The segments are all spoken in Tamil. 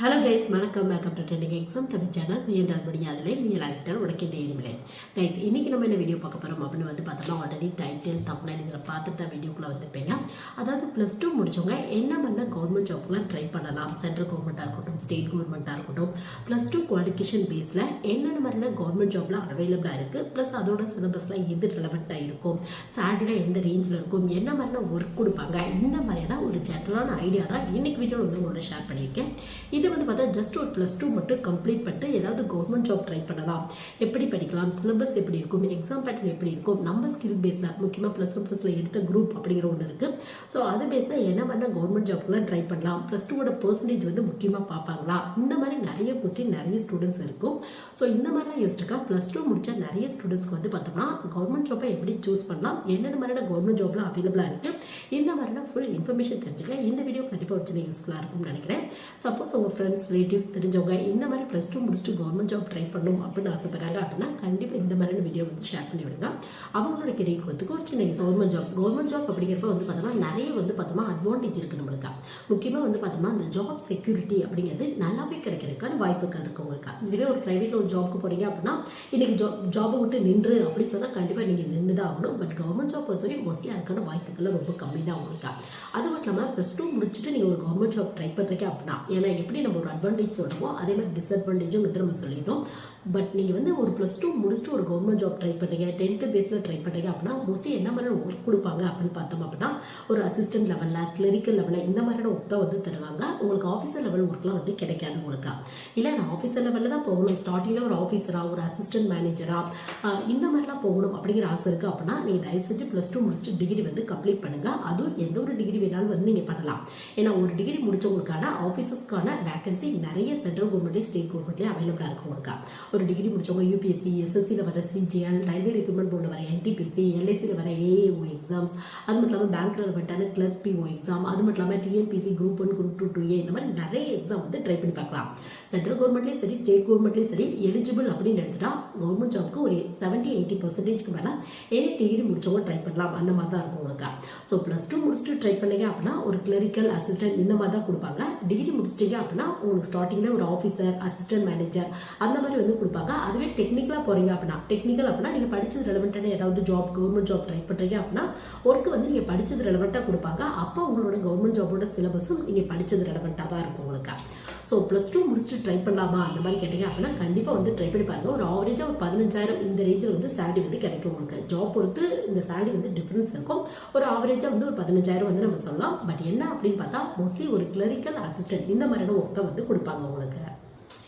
ஹலோ கைஸ் வணக்கம். Welcome to trending exam Tamil channel. முயன்றால் முடியாதலே முயலாவிட்டால் உனக்கு நேருமில்லை கைஸ் இன்றைக்கி நம்ம என்ன வீடியோ பார்க்க போகிறோம் அப்படின்னு வந்து பார்த்தோம்னா ஆல்ரெடி டைட்டில் தப்புனா இதில் பார்த்து தான் வீடியோக்குள்ளே வந்துருப்பீங்க. அதாவது ப்ளஸ் டூ முடிச்சவங்க என்ன பண்ண கவர்மெண்ட் ஜாப்லாம் ட்ரை பண்ணலாம். சென்ட்ரல் கவர்மெண்ட்டாக இருக்கட்டும் ஸ்டேட் கவர்மெண்ட்டாக இருக்கட்டும். ப்ளஸ் டூ குவாலிஃபிகேஷன் பேஸில் என்னென்ன மாதிரியான கவர்மெண்ட் ஜாப்லாம் அவைலபிளாக இருக்குது ப்ளஸ் அதோட சிலபஸ்லாம் எது ரிலவெண்ட்டாக இருக்கும். சேலரிலாம் எந்த ரேஞ்சில் இருக்கும். என்ன மாதிரியான ஒர்க் கொடுப்பாங்க. இந்த மாதிரியான ஒரு ஜென்ரலான ஐடியா தான் இன்றைக்கி வீடியோவில் வந்து உங்களோட ஷேர் பண்ணியிருக்கேன். இது வந்து பார்த்தா ஜஸ்ட் ஒரு ப்ளஸ் டூ மட்டும் கம்ப்ளீட் பண்ணிட்டு ஏதாவது கவர்மெண்ட் ஜாப் ட்ரை பண்ணலாம். எப்படி படிக்கலாம்? சிலபஸ் எப்படி இருக்கும்? எக்ஸாம் பேட்டர்ன் எப்படி இருக்கும்? நம்ம ஸ்கில் பேஸில் முக்கியமாக ப்ளஸ் ஒன் ப்ளஸில் எடுத்த குரூப் அப்படிங்கிற ஒன்று இருக்குது ஸோ அது பேஸில் என்ன பண்ணால் கவர்மெண்ட் ஜாப்லாம் ட்ரை பண்ணலாம். ப்ளஸ் டூவோட பர்சன்டேஜ் வந்து முக்கியமாக பார்ப்பாங்களா? இந்த மாதிரி நிறைய கொஸ்டின் நிறைய ஸ்டூடெண்ட்ஸ் இருக்கும். ஸோ இந்த மாதிரிலாம் யோசிச்சிருக்கா? ப்ளஸ் டூ முடிச்ச நிறைய ஸ்டூடெண்ட்ஸ்க்கு வந்து பார்த்தோம்னா கவர்மெண்ட் ஜாப்பை எப்படி சூஸ் பண்ணலாம்? என்னென்ன மாதிரியான கவர்மெண்ட் ஜாப்லாம் அவைலபிளாக இருக்குது இந்த மாதிரிலாம் ஃபுல் இன்ஃபர்மேஷன் தெரிஞ்சுக்க இந்த வீடியோ கண்டிப்பாக வச்சு யூஸ்ஃபுல்லாக இருக்கும்னு நினைக்கிறேன். சப்போஸ் உங்கள் ஃப்ரெண்ட்ஸ் ரிலேட்டிவ்ஸ் தெரிஞ்சவங்க இந்த மாதிரி ப்ளஸ் டூ முடிச்சுட்டு கவர்மெண்ட் ஜாப் ட்ரை பண்ணணும் அப்படின்னு ஆசைப்படுறாங்க அப்படின்னா கண்டிப்பாக இந்த மாதிரியான வீடியோ வந்து ஷேர் பண்ணி விடுங்க. அவங்களோட கெரியர் கொடுத்துக்கு ஒரு சின்ன கவர்மெண்ட் ஜாப் கவர்மெண்ட் ஜாப் அப்படிங்கிறப்ப வந்து பார்த்தோம்னா நிறைய வந்து பார்த்தோம்னா அட்வான்டேஜ் இருக்குது நம்மளுக்கு. முக்கியமாக வந்து பார்த்தோம்னா அந்த ஜாப் செக்யூரிட்டி அப்படிங்கிறது நல்லாவே கிடைக்கிறதுக்கான வாய்ப்புகள் இருக்குது உங்களுக்கு. இதுவே ஒரு ப்ரைவேட்டில் ஒரு ஜாப்க்கு போகிறீங்க அப்படின்னா இன்னைக்கு ஜாப் ஜாபை விட்டு நின்று அப்படின்னு சொன்னால் கண்டிப்பாக நீங்கள் நின்று தான் ஆகணும். பட் கவர்மெண்ட் ஜாப் பொறுத்தவரைக்கும் மோஸ்ட்லி அதுக்கான வாய்ப்புகள் ரொம்ப கம்மி தான் உங்களுக்கு. அது மட்டும் இல்லாமல் ப்ளஸ் டூ முடிச்சுட்டு நீங்கள் ஒரு கவர்மெண்ட் ஜாப் ட்ரை பண்ணுறீங்க அப்படின்னா ஏன்னா எப்படி நம்ம ஒரு அட்வான்டேஜ் சொல்கிறோமோ அதே மாதிரி டிஸ்அட்வான்டேஜும் வந்து நம்ம சொல்லிட்டோம். பட் நீங்கள் வந்து ஒரு ப்ளஸ் டூ முடிச்சுட்டு ஒரு கவர்மெண்ட் ஜாப் ட்ரை பண்ணுறீங்க டென்த்து பேஸில் ட்ரை பண்ணுறீங்க அப்படின்னா மோஸ்ட்லி என்ன மாதிரி ஒர்க் கொடுப்பாங்க அப்படின்னு பார்த்தோம் அப்படின்னா ஒரு அசிஸ்டன்ட் லெவலில் கிளரிக்கல் லெவலில் இந்த மாதிரியான ஒர்க் தான் வந்து தருவாங்க. உங்களுக்கு ஆஃபீஸர் லெவல் ஒர்க்லாம் வந்து கிடைக்காது உங்களுக்கு. இல்லை நான் ஆஃபீஸர் லெவலில் தான் போகணும். ஸ்டார்டிங்கில் ஒரு ஆஃபீஸராக ஒரு அசிஸ்டன்ட் மேனேஜராக இந்த மாதிரிலாம் போகணும் அப்படிங்கிற ஆசை இருக்குது அப்படின்னா நீங்கள் தயவு செஞ்சு ப்ளஸ் டூ முடிச்சுட்டு டிகிரி வந்து கம்ப்ளீட் பண்ணுங்கள் அதுவும் எந்த ஒரு டிகிரி வேணாலும் வந்து நீங்கள் பண்ணலாம். ஏன்னா ஒரு டிகிரி முடிச்சவங்களுக்கான ஆஃபீஸஸ்க்கான வேகன்சி நிறைய சென்ட்ரல் கவர்மெண்ட்லேயும் ஸ்டேட் கவர்மெண்ட்லேயும் அவைலபிளாக இருக்கும் உங்களுக்கு. ஒரு டிகிரி முடிச்சவங்க யூபிஎஸ்சி எஸ்எஸ்சியில் வர சிஜிஎல் ரயில்வே ரெக்ரூட்மெண்ட் போர்டில் வர என்டிபிசி எல்ஐசியில் வர ஏஏஓ எக்ஸாம்ஸ் அது மட்டும் இல்லாமல் பேங்க் ரெலவெண்ட்டான கிளர்க் பிஓ எக்ஸாம் அது மட்டும் இல்லாமல் TNPSC group one group two two A இந்த மாதிரி நிறைய எக்ஸாம் வந்து ட்ரை பண்ணி பார்க்கலாம். சென்ட்ரல் கவர்மெண்ட்லேயும் சரி ஸ்டேட் கவர்மெண்ட்லேயும் சரி எலிஜிபிள் அப்படின்னு எடுத்துட்டா கவர்மெண்ட் ஜாப்க்கு ஒரு செவன்ட்டி எயிட்டி பர்சன்டேஜ்க்கு மேலே எனி டிகிரி முடிச்சவங்க ட்ரை பண்ணலாம். அந்த மாதிரி தான் இருக்கும் உங்களுக்கு ஸோ ப்ளஸ் டூ முடிச்சுட்டு ட்ரை பண்ணீங்க அப்படின்னா ஒரு கிளரிக்கல் அசிஸ்டன்ட் இந்த மாதிரி தான் கொடுப்பாங்க. டிகிரி முடிச்சிட்டீங்க அப்படின்னா உங்களுக்கு ஸ்டார்டிங்கில் ஒரு ஆஃபீஸர் அசிஸ்டன்ட் மேனேஜர் அந்த மாதிரி வந்து கொடுப்பாங்க. அதுவே டெக்னிக்கலாக போகிறீங்க அப்படின்னா டெக்னிக்கல் அப்படின்னா நீங்கள் படித்தது ரெலவெண்ட்டான ஏதாவது ஜாப் கவர்மெண்ட் ஜாப் ட்ரை பண்ணுறீங்க அப்படின்னா ஒர்க்கு வந்து நீங்கள் படித்தது ரெலவெண்ட்டாக கொடுப்பாங்க. அப்போ உங்களோட கவர்மெண்ட் ஜாபோட சிலபஸும் நீங்கள் படித்தது ரெலவெண்ட்டாக தான் இருக்கும் உங்களுக்கு. ஸோ ப்ளஸ் டூ முடிச்சுட்டு ட்ரை பண்ணலாமா? அந்த மாதிரி கேட்டீங்க. அப்படின்னா கண்டிப்பாக வந்து ட்ரை பண்ணி பாருங்கள் ஒரு ஆவரேஜாக ஒரு பதினஞ்சாயிரம் இந்த ரேஞ்சில் வந்து சேலரி வந்து கிடைக்கும் உங்களுக்கு. ஜாப் பொறுத்து இந்த சேலரி வந்து டிஃப்ரென்ஸ் இருக்கும். ஒரு ஆவரேஜாக வந்து ஒரு பதினஞ்சாயிரம் வந்து நம்ம சொல்லலாம். பட் என்ன அப்படின்னு பார்த்தா மோஸ்ட்லி ஒரு கிளரிக்கல் அசிஸ்டன்ட் இந்த மாதிரியான ஒர்க் தான் வந்து கொடுப்பாங்க உங்களுக்கு.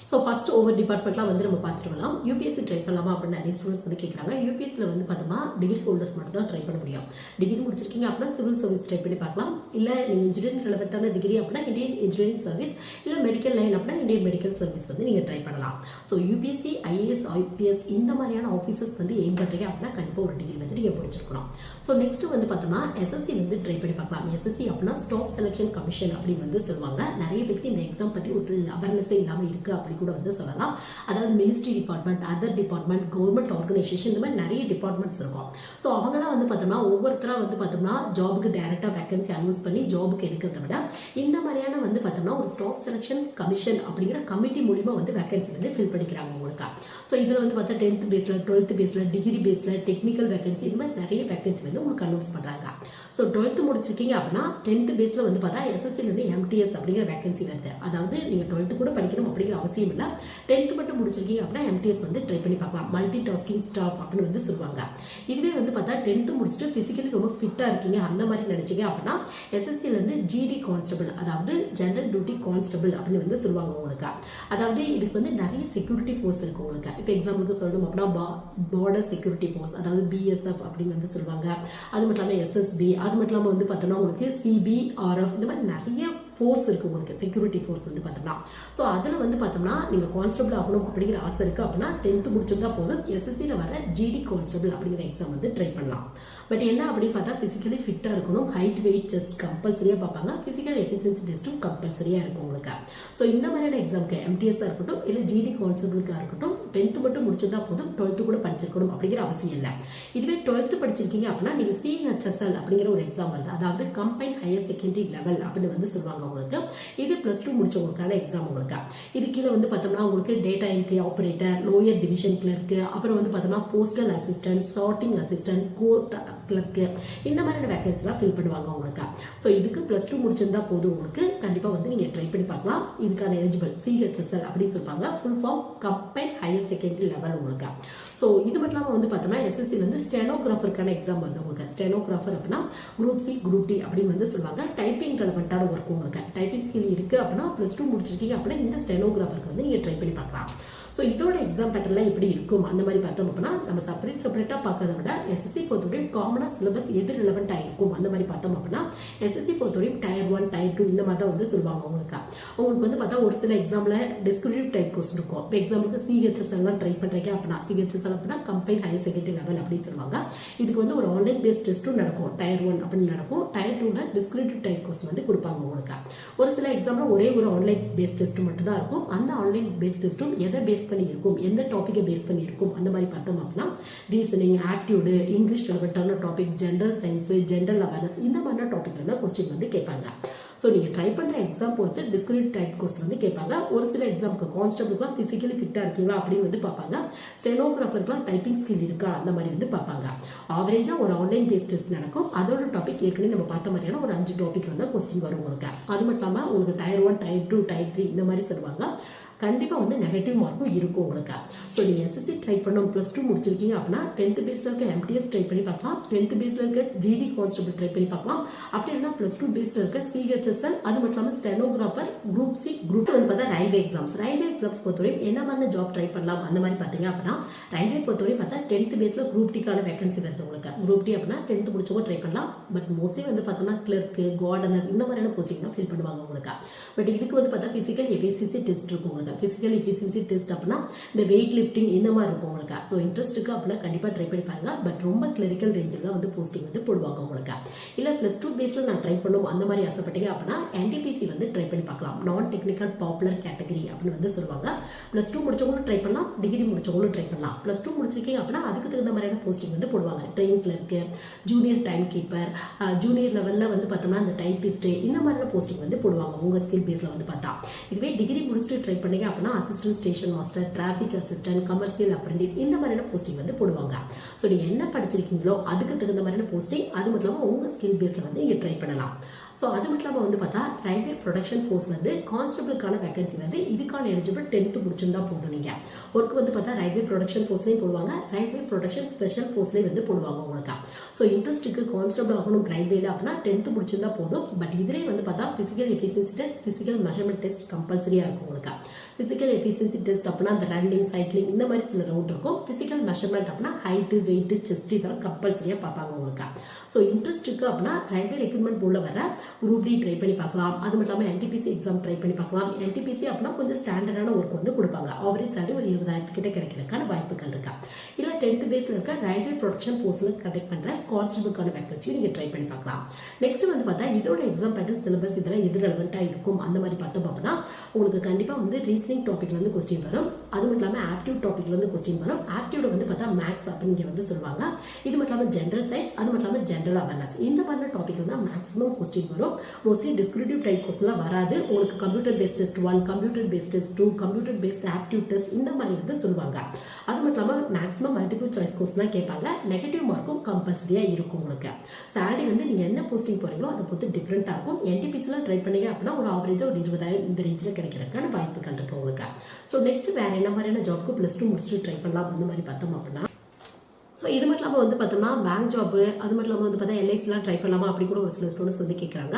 ஸோ ஃபஸ்ட்டு ஒவ்வொரு டிபார்ட்மெண்ட்லாம் வந்து நம்ம பார்த்துட்டு வரலாம். யூபிஎஸ்சி ட்ரை பண்ணலாமா அப்படின்னு நிறைய ஸ்டூடெண்ட்ஸ் வந்து கேட்குறாங்க யூபிஎஸ்சியில் வந்து பார்த்தோம்னா டிகிரி ஹோல்டர்ஸ் மட்டும் தான் ட்ரை பண்ண முடியும். டிகிரி முடிச்சிருக்கீங்க அப்படின்னா சிவில் சர்வீஸ் ட்ரை பண்ணி பார்க்கலாம். இல்லை நீங்கள் இன்ஜினியரிங் ரிலவெண்ட்டான டிகிரி அப்படின்னா இந்தியன் இன்ஜினியரிங் சர்வீஸ் இல்லை மெடிக்கல் லைன் அப்படின்னா இந்தியன் மெடிக்கல் சர்வீஸ் வந்து நீங்கள் ட்ரை பண்ணலாம். ஸோ யூபிஎஸ்சி ஐஏஎஸ் ஐபிஎஸ் இந்த மாதிரியான ஆஃபீஸர்ஸ் வந்து எய்ம் பண்ணுறீங்க அப்படின்னா கண்டிப்பாக ஒரு டிகிரி வந்து நீங்கள் முடிச்சிருக்கணும். ஸோ நெக்ஸ்ட்டு வந்து பார்த்தோம்னா எஸ்எஸ்சி வந்து ட்ரை பண்ணி பார்க்கலாம். எஸ்எஸ்சி அப்படின்னா ஸ்டாஃப் செலெக்ஷன் கமிஷன் அப்படின்னு வந்து சொல்லுவாங்க. நிறைய பேருக்கு இந்த எக்ஸாம் பற்றி ஒரு அவேர்னஸே இல்லாமல் இருக்குது அப்படின்னு கூட வந்து சொல்லலாம். அதாவது ministry department other department government organisation இந்த மாதிரி நிறைய டிபார்ட்மெண்ட்ஸ் இருக்கும். ஸோ அவங்களாம் வந்து பார்த்தோம்னா ஒவ்வொருத்தராக வந்து பார்த்தோம்னா ஜாபுக்கு டேரெக்டாக வேக்கன்சி அனௌன்ஸ் பண்ணி ஜாபுக்கு எடுக்கிறத விட இந்த மாதிரியான வந்து பார்த்தோம்னா ஒரு ஸ்டாஃப் செலெக்ஷன் கமிஷன் அப்படிங்கிற கமிட்டி மூலிமா வந்து வேக்கன்சி வந்து ஃபில் பண்ணிக்கிறாங்க உங்களுக்கு. ஸோ இதில் வந்து பார்த்தா டென்த் பேஸில் டுவெல்த் பேஸில் டிகிரி பேஸில் டெக்னிக்கல் வேகன்சி இந்த மாதிரி நிறைய வேகன்சி வந்து உங்களுக்கு அனௌன்ஸ் பண்ணுறாங்க ஸோ டுவெல்த்து முடிச்சிருக்கீங்க அப்படின்னா டென்த் பேஸில் வந்து பார்த்தா எஸ்எஸ்சிலேருந்து எம்டிஎஸ் அப்படிங்கிற வேகன்சி வருது. அதாவது நீங்கள் டுவெல்த்து கூட படிக்கணும் அப்படிங்கிற அவசியம் இல்லை டென்த்து மட்டும் முடிச்சிருக்கீங்க அப்படின்னா எம்டிஎஸ் வந்து ட்ரை பண்ணி பார்க்கலாம். மல்டி டாஸ்கிங் ஸ்டாஃப் அப்படின்னு வந்து சொல்லுவாங்க. இதுவே வந்து பார்த்தா டென்த்து முடிச்சுட்டு ஃபிசிக்கலி ரொம்ப ஃபிட்டாக இருக்கீங்க அந்த மாதிரி நினச்சிங்க அப்படின்னா எஸ்எஸ்சிலேருந்து ஜிடி கான்ஸ்டபிள் அதாவது ஜென்ரல் டியூட்டி கான்ஸ்டபிள் அப்படின்னு வந்து சொல்லுவாங்க உங்களுக்கு. அதாவது இதுக்கு வந்து நிறைய செக்யூரிட்டி ஃபோர்ஸ் இருக்கும் உங்களுக்கு. இப்போ எக்ஸாம்பிளுக்கு சொல்லணும் அப்படின்னா பார்டர் செக்யூரிட்டி ஃபோர்ஸ் அதாவது பிஎஸ்எஃப் அப்படின்னு வந்து சொல்லுவாங்க. அது மட்டும் இல்லாமல் எஸ்எஸ்பி அது மட்டும் இல்லாமல் வந்து பார்த்தோன்னா உங்களுக்கு சிபிஆர்எஃப் இந்த மாதிரி நிறைய ஃபோர்ஸ் இருக்குது உங்களுக்கு செக்யூரிட்டி ஃபோர்ஸ் வந்து பார்த்தோம்னா. ஸோ அதில் வந்து பார்த்தோம்னா நீங்கள் கான்ஸ்டபிள் ஆகணும் அப்படிங்கிற ஆசை இருக்குது அப்படின்னா டென்த்து முடிச்சிருந்தா போதும். எஸ்எஸ்சியில் வர ஜிடி கான்ஸ்டபிள் அப்படிங்கிற எக்ஸாம் வந்து ட்ரை பண்ணலாம். பட் என்ன அப்படின்னு பார்த்தா ஃபிசிக்கலி ஃபிட்டாக இருக்கணும். ஹைட் வெயிட் டெஸ்ட் கம்பல்சரியாக பார்ப்பாங்க. ஃபிசிக்கல் எஃபிஷியன்சி டெஸ்ட்டும் கம்பல்சரியாக இருக்கும் உங்களுக்கு. ஸோ இந்த மாதிரியான எக்ஸாமுக்கு எம்டிஎஸ்ஸாக இருக்கட்டும் இல்லை ஜிடி கான்ஸ்டபிளுக்காக இருக்கட்டும் டென்த்து மட்டும் முடிச்சிருந்தா போதும் டுவெல்த்து கூட படிச்சிருக்கணும் அப்படிங்கிற அவசியம் இல்லை. இதுவே டுவெல்த்து படிச்சிருக்கீங்க அப்படின்னா நீங்கள் சிஹெச்எஸ்எல் அப்படிங்கிற ஒரு எக்ஸாம் வருது. அதாவது கம்பைன் ஹையர் செகண்டரி லெவல் அப்படின்னு வந்து சொல்லுவாங்க உங்களுக்கு. இது ப்ளஸ் டூ முடிச்சவங்களுக்கான எக்ஸாம் உங்களுக்கு. இது கீழே வந்து பார்த்தோம்னா உங்களுக்கு data entry operator lower division clerk அப்புறம் வந்து பார்த்தோம்னா postal assistant sorting assistant court clerk இந்த மாதிரியான வேக்கன்சிலாம் ஃபில் பண்ணுவாங்க உங்களுக்கு. ஸோ இதுக்கு ப்ளஸ் டூ முடிச்சிருந்தா போதும் உங்களுக்கு. கண்டிப்பாக வந்து நீங்கள் ட்ரை பண்ணி பார்க்கலாம். இதுக்கான எலிஜிபிள் சிஹெச்எஸ்எல் அப்படின்னு சொல்லுவாங்க. Full form combine higher secondary level உங்களுக்கு. ஸோ இது மட்டும் இல்லாமல் வந்து பார்த்தோம்னா எஸ்எஸ்சி வந்து ஸ்டெனோகிராஃபருக்கான எக்ஸாம் வந்து உங்களுக்கு. ஸ்டெனோகிராஃபர் அப்படின்னா குரூப் சி குரூப் டி அப்படின்னு வந்து சொல்லுவாங்க. டைப்பிங் ரெலவெண்ட்டான ஒர்க் உங்களுக்கு. டைப்பிங் ஸ்கில் இருக்குது அப்படின்னா ப்ளஸ் டூ முடிச்சிருக்கீங்க அப்படின்னா இந்த ஸ்டெனோகிராஃபருக்கு வந்து நீங்கள் ட்ரை பண்ணி பார்க்கலாம். ஸோ இதோட எக்ஸாம் பேட்டர்லாம் எப்படி இருக்கும்? அந்த மாதிரி பார்த்தோம் அப்படின்னா நம்ம செப்பரேட் செப்பரேட்டாக பார்க்கறத விட எஸ்எஸ்சி பொறுத்தவரையும் காமனாக சிலபஸ் எது ரிலவெண்ட்டாக இருக்கும் அந்த மாதிரி பார்த்தோம் அப்படின்னா எஸ்எஸ்சி பொறுத்தவரையும் டயர் ஒன் டயர் டூ இந்த மாதிரி தான் வந்து சொல்லுவாங்க உங்களுக்கு உங்களுக்கு வந்து பார்த்தா ஒரு சில எக்ஸாமில் டிஸ்கிரிப்டிவ் டைப் கொஸ்டின் இருக்கும். இப்போ எக்ஸாம்பிளுக்கு சிஹெச்எஸ் எல்லாம் ட்ரை பண்ணுறீங்க அப்படின்னா சிஹெச்எஸ் அப்படின்னா கம்பைன் ஹையர் செகண்டரி லெவல் அப்படின்னு சொல்லுவாங்க. இதுக்கு வந்து ஒரு ஆன்லைன் பேஸ்ட் டெஸ்ட்டும் நடக்கும். டயர் ஒன் அப்படின்னு நடக்கும். டயர் டூவில் டிஸ்கிரிப்டிவ் டைப் கொஸ்டின் வந்து கொடுப்பாங்க உங்களுக்கு. ஒரு சில எக்ஸாமில் ஒரே ஒரு ஆன்லைன் பேஸ்ட் டெஸ்ட் மட்டும் தான் இருக்கும். அந்த ஆன்லைன் பேஸ்ட் டெஸ்ட்டும் எதை பேஸ் பண்ணிருக்கும் எந்த டாப்பிக்கை பேஸ் பண்ணியிருக்கும் அந்த மாதிரி பார்த்தோம் அப்படின்னா reasoning aptitude English ரெலவெண்ட்டான topic general science general awareness இந்த மாதிரியான டாப்பிக்கில் தான் கொஸ்டின் வந்து கேட்பாங்க. ஸோ நீங்கள் ட்ரை பண்ணுற எக்ஸாம் பொறுத்து டிஸ்கிரிப்ட் டைப் கொஸ்டின் வந்து கேட்பாங்க. ஒரு சில எக்ஸாமுக்கு கான்ஸ்டபிள்க்குலாம் ஃபிசிக்கலி ஃபிட்டாக இருக்கீங்களா அப்படின்னு வந்து பார்ப்பாங்க. ஸ்டெனோகிராஃபருக்குலாம் டைப்பிங் ஸ்கில் இருக்கா? அந்த மாதிரி வந்து பார்ப்பாங்க. ஆவரேஜாக ஒரு ஆன்லைன் பேஸ்ட் டெஸ்ட் நடக்கும். அதோட டாபிக் ஏற்கனவே நம்ம பார்த்த மாதிரியான ஒரு அஞ்சு டாபிக் வந்து கொஸ்டின் வரும் உங்களுக்கு. அது மட்டும் இல்லாமல் உங்களுக்கு tier one tier two tier three இந்த மாதிரி சொல்லுவாங்க. கண்டிப்பாக வந்து நெகட்டிவ் மார்க்கும் இருக்கும் உங்களுக்கு. ஸோ நீங்கள் எஸ்எஸ்சி ட்ரை பண்ணோம் ப்ளஸ் டூ முடிச்சிருக்கீங்க அப்படின்னா டென்த்து பேஸில் இருக்க எம்டிஎஸ் ட்ரை பண்ணி பார்க்கலாம். டென்த்து பேஸில் இருக்க ஜிடி கான்ஸ்டபிள் ட்ரை பண்ணி பார்க்கலாம். அப்படி இல்லைனா ப்ளஸ் டூ பேஸில் இருக்க சிஹெச்எஸ்எல் அது மட்டும் இல்லாமல் ஸ்டெனோகிராஃபர் குரூப் சி குரூப் வந்து பார்த்தா ரயில்வே எக்ஸாம்ஸ் ரயில்வே எக்ஸாம்ஸ் பொறுத்தவரையும் என்ன மாதிரி ஜாப் ட்ரை பண்ணலாம்? அந்த மாதிரி பார்த்தீங்க அப்படின்னா ரயில்வே பொறுத்தவரையும் பார்த்தா டென்த்து பேஸில் குரூப் டிக்கான வேகன்சி வருது உங்களுக்கு. குரூப் டி அப்படின்னா டென்த்து முடிச்சவங்க ட்ரை பண்ணலாம். பட் மோஸ்ட்லி வந்து பார்த்தோம்னா கிளர்க்கு கார்டனர் இந்த மாதிரியான போஸ்டிங் தான் ஃபில் பண்ணுவாங்க உங்களுக்கு. பட் இதுக்கு வந்து பார்த்தா ஃபிசிக்கல் எபிசிசி டெஸ்ட் இருக்கும் உங்களுக்கு. ஃபிசிக்கல் எஃபிஷியன்சி டெஸ்ட் அப்படின்னா இந்த வெயிட் லிஃப்டிங் இந்த மாதிரி இருக்கும் உங்களுக்கு. ஸோ இன்ட்ரெஸ்ட்டுக்கு அப்படின்னா கண்டிப்பாக ட்ரை பண்ணி பாருங்க. பட் ரொம்ப கிளரிக்கல் ரேஞ்சில் தான் வந்து போஸ்டிங் வந்து போடுவாங்க உங்களுக்கு. இல்லை ப்ளஸ் டூ பேஸில் நான் ட்ரை பண்ணும் அந்த மாதிரி ஆசைப்பட்டீங்க அப்படின்னா என்டிபிசி வந்து ட்ரை பண்ணி பார்க்கலாம். நான் டெக்னிக்கல் பாப்புலர் கேட்டகரி அப்படின்னு வந்து சொல்லுவாங்க. ப்ளஸ் டூ முடிச்சவங்களும் ட்ரை பண்ணலாம். டிகிரி முடிச்சவங்களும் ட்ரை பண்ணலாம். ப்ளஸ் டூ முடிச்சிருக்கீங்க அப்படின்னா அதுக்கு தகுந்த மாதிரியான போஸ்டிங் வந்து போடுவாங்க. Train clerk junior time keeper junior லெவலில் வந்து பார்த்தோம்னா அந்த டைப்பிஸ்ட்டு இந்த மாதிரியான போஸ்டிங் வந்து போடுவாங்க. உங்கள் ஸ்கில் பேஸில் வந்து பார்த்தா. இதுவே டிகிரி முடிச்சுட்டு ட்ரை பண்ணி பண்ணீங்க அப்படின்னா assistant station master traffic assistant commercial apprentice இந்த மாதிரியான போஸ்டிங் வந்து போடுவாங்க. ஸோ நீங்கள் என்ன படிச்சிருக்கீங்களோ அதுக்கு தகுந்த மாதிரியான போஸ்டிங் அது மட்டும் இல்லாமல் உங்கள் ஸ்கில் பேஸில் வந்து நீங்கள் ட்ரை பண்ணலாம். ஸோ அது மட்டும் இல்லாமல் வந்து பார்த்தா ரயில்வே ப்ரொடக்ஷன் ஃபோர்ஸ்லேருந்து கான்ஸ்டபிளுக்கான வேகன்சி வந்து இதுக்கான எலிஜிபிள் டென்த்து முடிச்சிருந்தா போதும் நீங்கள் ஒர்க் வந்து பார்த்தா ரயில்வே ப்ரொடக்ஷன் ஃபோர்ஸ்லேயும் போடுவாங்க. ரயில்வே ப்ரொடக்ஷன் ஸ்பெஷல் ஃபோர்ஸ்லேயும் வந்து போடுவாங்க உங்களுக்கு. ஸோ இன்ட்ரெஸ்ட்டுக்கு கான்ஸ்டபிள் ஆகணும் ரயில்வேல அப்படின்னா டென்த்து முடிச்சிருந்தா போதும். பட் இதிலே வந்து பார்த்தா physical efficiency test physical measurement test கம்பல்சரியாக இருக்கும் உங்களுக்கு. ஃபிசிக்கல் எஃபிஷியன்சி டெஸ்ட் அப்படின்னா அந்த ரன்னிங் சைக்கிளிங் இந்த மாதிரி சில ரவுண்ட் இருக்கும். ஃபிசிக்கல் மெஷர்மெண்ட் அப்படின்னா ஹைட்டு வெயிட்டு செஸ்ட் இதெல்லாம் கம்பல்சரியாக பார்ப்பாங்க உங்களுக்கு. ஸோ இன்ட்ரெஸ்ட் இருக்குது அப்படின்னா ரயில்வே ரெக்ரூட்மெண்ட் போர்டில் வர குரூப் டி ட்ரை பண்ணி பார்க்கலாம். அது மட்டும் இல்லாமல் என்டிபிசி எக்ஸாம் ட்ரை பண்ணி பார்க்கலாம். என்டிபிசி அப்படின்னா கொஞ்சம் ஸ்டாண்டர்டான ஒர்க் வந்து கொடுப்பாங்க. ஆவரேஜ் சாலரி ஒரு இருபதாயிரத்து கிட்ட கிடைக்கிறதுக்கான வாய்ப்புகள் இருக்கா? இல்லை டென்த் பேஸில் இருக்க ரயில்வே ப்ரொடக்ஷன் ஃபோர்ஸில் கண்டக்ட் பண்ணுற கான்ஸ்டபிளுக்கான வேக்கன்சியும் நீங்கள் ட்ரை பண்ணி பார்க்கலாம். நெக்ஸ்ட் வந்து பார்த்தா இதோட எக்ஸாம் பேட்டர்ன் சிலபஸ் இதெல்லாம் எது ரெலவெண்ட்டாக இருக்கும்? அந்த மாதிரி பார்த்தோம் அப்படின்னா உங்களுக்கு கண்டிப்பாக வந்து ரீசனிங் டாப்பிக்லேருந்து கொஸ்டின் வரும். அது மட்டும் இல்லாமல் ஆப்டியூட் டாப்பிக்லேருந்து கொஸ்டின் வரும். ஆப்டியூட வந்து பார்த்தா மேக்ஸ் அப்படின்னு இங்கே வந்து சொல்லுவாங்க. இது மட்டும் இல்லாமல் ஜென்ரல் சயின்ஸ் அது மட்டும் இல்லாமல் ஜென்ரல் அவேர்னஸ் இந்த மாதிரி டாப்பிக்கில் தான் மேக்ஸிமம் கொஸ்டின் வரும். மோஸ்ட்லி டிஸ்கிரிப்டிவ் டைப் கொஸ்டின்லாம் வராது. உங்களுக்கு computer based test one computer based test two computer based adaptive test இந்த மாதிரி வந்து சொல்லுவாங்க. அது மட்டும் இல்லாமல் மேக்ஸிமம் மல்டிபிள் சாய்ஸ் கொஸ்டின் தான் கேட்பாங்க. நெகட்டிவ் மார்க்கும் கம்பல்சரியாக இருக்கும் உங்களுக்கு. சேலரி வந்து நீங்கள் என்ன போஸ்டிங் போகிறீங்களோ அதை பொறுத்து டிஃப்ரெண்ட்டாக இருக்கும். என்டிபிசிலாம் ட்ரை பண்ணீங்க அப்படின்னா ஒரு ஆவரேஜாக ஒரு இருபதாயிரம் இந்த ரேஞ்சில் கிடைக்கிறதுக்கான வாய்ப்புகள் இருக்கு உங்களுக்கு. ஸோ நெக்ஸ்ட் வேறு என்ன மாதிரியான ஜாப்க்கு ப்ளஸ் டூ முடிச்சுட்டு ட்ரை பண்ணலாம் அந்த மாதிரி பார்த்தோம் அப்படின்னா ஸோ இது மட்டும் இல்லாமல் வந்து பார்த்தோம்னா பேங்க் ஜாப்பு அது மட்டும் இல்லாமல் வந்து பார்த்தா எல்ஐசிலாம் ட்ரை பண்ணலாமா அப்படி கூட ஒரு சில ஸ்டூடெண்ட்ஸ் வந்து கேட்குறாங்க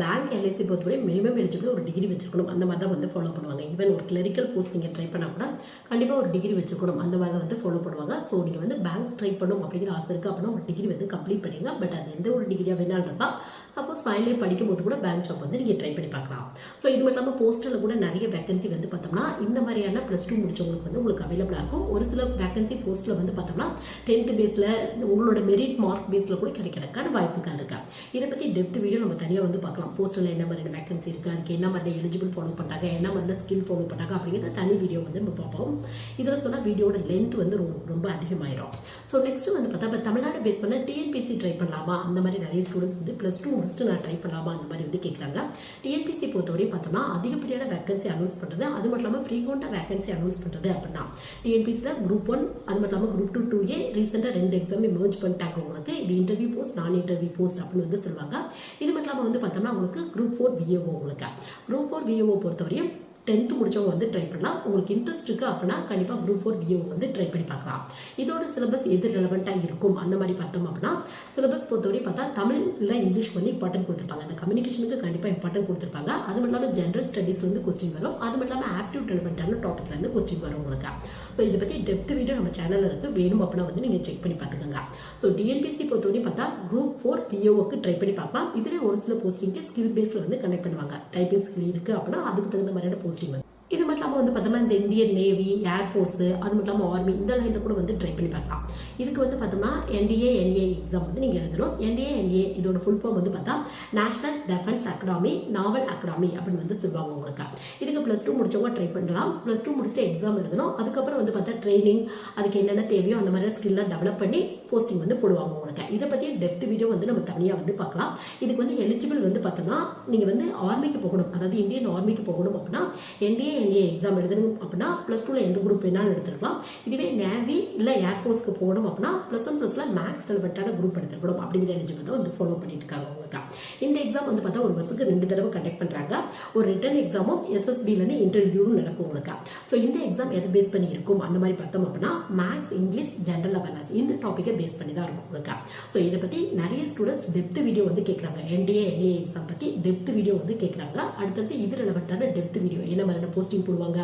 பேங்க் எல்ஐசி பொறுத்தவரை மினிமம் எலிஜிபிள் ஒரு டிகிரி வச்சுக்கணும். அந்த மாதிரி தான் வந்து ஃபாலோ பண்ணுவாங்க. ஈவன் ஒரு கிளரிக்கல் போஸ்ட் நீங்கள் ட்ரை பண்ணால் கூட கண்டிப்பாக ஒரு டிகிரி வச்சுக்கணும். அந்த மாதிரி தான் வந்து ஃபாலோ பண்ணுவாங்க. ஸோ நீங்கள் வந்து பேங்க் ட்ரை பண்ணணும் அப்படிங்கிற ஆசை இருக்குது அப்படின்னா ஒரு டிகிரி வந்து கம்ப்ளீட் பண்ணிடுங்க. பட் அது எந்த ஒரு டிகிரியாக வேணாலும் இருக்கலாம். சப்போஸ் ஃபைனல் இயர் படிக்கும் போது கூட பேங்க் ஜாப் வந்து நீங்கள் ட்ரை பண்ணி பார்க்கலாம். ஸோ இது மட்டும் இல்லாமல் போஸ்டரில் கூட நிறைய வேகன்சி வந்து பார்த்தோம்னா இந்த மாதிரியான ப்ளஸ் டூ முடிச்சவங்களுக்கு வந்து உங்களுக்கு அவைலபிளாக இருக்கும். ஒரு சில வேகன்சி போஸ்ட்டில் வந்து பார்த்தோம்னா டென்த் பேஸில் உங்களோட மெரிட் மார்க் பேஸில் கூட கிடைக்கிறதுக்கான வாய்ப்புகள் இருக்கா. இதை பற்றி டெப்த் வீடியோ நம்ம தனியாக வந்து பார்க்கலாம். போஸ்டரில் என்ன மாதிரியான வேகன்சி இருக்குது அதுக்கு என்ன மாதிரி எலிஜிபிள் ஃபாலோ பண்ணுறாங்க என்ன மாதிரியான ஸ்கில் ஃபாலோ பண்ணுறாங்க அப்படிங்கிறத தனி வீடியோ வந்து நம்ம பார்ப்போம். இதில் சொன்னால் வீடியோட லென்த் வந்து ரொம்ப ரொம்ப அதிகமாயிரும். ஸோ நெக்ஸ்ட் வந்து பார்த்தா இப்போ தமிழ்நாடு பேஸ் பண்ண டிஎன்பிசி ட்ரை பண்ணலாமா? அந்த மாதிரி நிறைய ஸ்டூடெண்ட்ஸ் வந்து ப்ளஸ் டூ முடிச்சுட்டு நான் ட்ரை பண்ணலாமா? அந்த மாதிரி வந்து கேட்குறாங்க டிஎன்பிசி பொறுத்தவரையும் பார்த்தோம்னா அதிகப்படியான வேகன்சி அனௌன்ஸ் பண்ணுறது அது மட்டும் இல்லாமல் ஃப்ரீக்வெண்ட்டாக வேகன்சி அனௌன்ஸ் பண்ணுறது அப்படின்னா டிஎன்பிசியில் குரூப் ஒன் அது மட்டும் இல்லாமல் குரூப் டூ டூ ஏ ரீசெண்டாக ரெண்டு எக்ஸாமே மெர்ஜ் பண்ணிட்டாங்க உங்களுக்கு. இது interview post non interview post அப்படின்னு வந்து சொல்லுவாங்க. இது மட்டும் இல்லாமல் வந்து பார்த்தோம்னா உங்களுக்கு குரூப் ஃபோர் விஏஓ உங்களுக்கு. குரூப் ஃபோர் விஏஓ பொறுத்தவரையும் டென்த்து முடிச்சவங்க வந்து ட்ரை பண்ணலாம். உங்களுக்கு இன்ட்ரெஸ்ட் இருக்குது அப்படின்னா கண்டிப்பாக குரூப் ஃபோர் பிஓ வந்து ட்ரை பண்ணி பார்க்கலாம். இதோட சிலபஸ் எது ரெலவெண்ட்டாக இருக்கும்? அந்த மாதிரி பார்த்தோம் அப்படின்னா சிலபஸ் பொறுத்தவரை பார்த்தா தமிழில் இங்கிலீஷ் வந்து இம்பார்ட்டன்ட் கொடுத்துருப்பாங்க. அந்த கம்யூனிகேஷனுக்கு கண்டிப்பாக இம்பார்ட்டன்ட் கொடுத்துருப்பாங்க. அது மட்டும் இல்லாமல் ஜென்ரல் ஸ்டடீஸ் வந்து கொஸ்டின் வரும். அது மட்டும் இல்லாமல் ஆப்டியூட் ரெலவெண்ட்டான டாப்பிக்லேருந்து கொஸ்டின் வரும் உங்களுக்கு. ஸோ இதை பற்றி டெப்த் வீடியோ நம்ம சேனலில் இருக்குது வேணும் அப்படின்னா வந்து நீங்கள் செக் பண்ணி பார்த்துக்கோங்க. ஸோ டிஎன்பிசி பொறுத்தவரை பார்த்தா குரூப் ஃபோர் பிஓவுக்கு ட்ரை பண்ணி பார்க்கலாம். இதில் ஒரு சில போஸ்டிங்க்கு ஸ்கில் பேஸில் வந்து கனெக்ட் பண்ணுவாங்க. டைப்பிங் ஸ்கில் இருக்குது அப்படின்னா அதுக்கு தகுந்த மாதிரியான போஸ்ட் வந்து இது மட்டும் இல்லாமல் வந்து பார்த்தோம்னா இந்த இந்தியன் நேவி ஏர்ஃபோர்ஸு அது மட்டும் இல்லாமல் ஆர்மி இந்த லைனில் கூட வந்து ட்ரை பண்ணி பார்க்கலாம். இதுக்கு வந்து பார்த்தோம்னா என்டிஏ என்ஏ எக்ஸாம் வந்து நீங்கள் எழுதணும். என்டிஏ என்ஏ இதோட ஃபுல் ஃபார்ம் வந்து பார்த்தா national defence academy naval academy அப்படின்னு வந்து சொல்லுவாங்க உங்களுக்கு. இதுக்கு ப்ளஸ் டூ முடிச்சவங்க ட்ரை பண்ணலாம். ப்ளஸ் டூ முடிச்சுட்டு எக்ஸாம் எழுதணும். அதுக்கப்புறம் வந்து பார்த்தா ட்ரைனிங் அதுக்கு என்னென்ன தேவையோ அந்த மாதிரி ஸ்கில்லாம் டெவலப் பண்ணி போஸ்டிங் வந்து போடுவாங்க உங்களுக்கு. இதை பற்றி டெப்த் வீடியோ வந்து நம்ம தனியாக வந்து பார்க்கலாம். இதுக்கு வந்து எலிஜிபிள் வந்து பார்த்தோம்னா நீங்கள் வந்து ஆர்மிக்கு போகணும். அதாவது இந்தியன் ஆர்மிக்கு போகணும் அப்படின்னா என்டிஏ என்ஏ எக்ஸாம் எழுதணும் அப்படின்னா ப்ளஸ் டூவில் எந்த குரூப் வேணாலும் எடுத்துருக்கலாம். இதுவே நேவி இல்லை ஏர்ஃபோர்ஸ்க்கு போகணும் அப்படின்னா ப்ளஸ் ஒன் ப்ளஸில் மேக்ஸ் ரெலவெண்ட்டான குரூப் எடுத்துருக்கணும் அப்படிங்கிற எலிஜிபிள் தான் வந்து ஃபாலோ பண்ணிட்டு இருக்காங்க உங்களுக்கு. இந்த எக்ஸாம் வந்து பார்த்தா ஒரு பஸ்ஸுக்கு ரெண்டு தடவை கண்டக்ட் பண்ணுறாங்க ஒரு ரிட்டன் எக்ஸாமும் எஸ்எஸ்பிலேருந்து இன்டர்வியூவும் நடக்கும் உங்களுக்கு. ஸோ இந்த எக்ஸாம் எதை பேஸ் பண்ணி இருக்கும்? அந்த மாதிரி பார்த்தோம் அப்படின்னா மேக்ஸ் இங்கிலீஷ் ஜென்ரல் அவேர்னஸ் இந்த டாப்பிக்கை பேஸ் பண்ணி தான் இருக்கும் உங்களுக்கு. ஸோ இதை பற்றி நிறைய ஸ்டூடெண்ட்ஸ் டெப்த் வீடியோ வந்து கேட்குறாங்க என்டிஏ என்ஏ எக்ஸாம் பற்றி டெப்த் வீடியோ வந்து கேட்குறாங்க அடுத்தடுத்து இது ரெலவெண்ட்டான டெப்த் வீடியோ என்ன மாதிரியான போஸ்டிங் போடுவாங்க.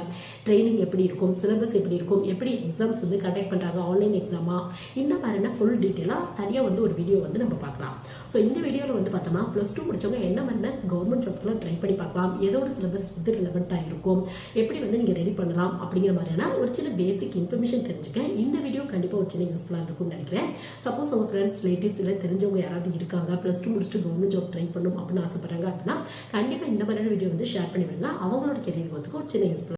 ட்ரைனிங் எப்படி இருக்கும்? சிலபஸ் எப்படி இருக்கும்? எப்படி எக்ஸாம்ஸ் வந்து கண்டக்ட் பண்ணுறாங்க ஆன்லைன் எக்ஸாமா இந்த மாதிரியான ஃபுல் டீட்டெயிலாக தனியாக வந்து ஒரு வீடியோ வந்து நம்ம பார்க்கலாம். ஸோ இந்த வீடியோவில் வந்து பார்த்தோம்னா ப்ளஸ் டூ முடிச்சவங்க என்ன மாதிரியான கவர்மெண்ட் ஜாப்லாம் ட்ரை பண்ணி பார்க்கலாம். எதோட சிலபஸ் வந்து ரிலவெண்ட்டாக இருக்கும்? எப்படி வந்து நீங்கள் ரெடி பண்ணலாம்? அப்படிங்கிற மாதிரியான ஒரு சின்ன பேசிக் இன்ஃபர்மேஷன் தெரிஞ்சுக்க இந்த வீடியோ கண்டிப்பாக ஒரு சின்ன யூஸ்ஃபுல்லாக இருக்கும்னு நினைக்கிறேன். சப்போஸ் உங்கள் ஃப்ரெண்ட்ஸ் ரிலேட்டிவ்ஸ் இல்லை தெரிஞ்சவங்க யாராவது இருக்காங்க. ப்ளஸ் டூ முடிச்சுட்டு கவர்மெண்ட் ஜாப் ட்ரை பண்ணணும் அப்படின்னு ஆசைப்பட்றாங்க அப்படின்னா கண்டிப்பாக இந்த மாதிரியான வீடியோ வந்து ஷேர் பண்ணி விடுங்க. அவங்களோட கெரியர் வந்து ஒரு சின்ன யூஸ்ஃபுல்லாக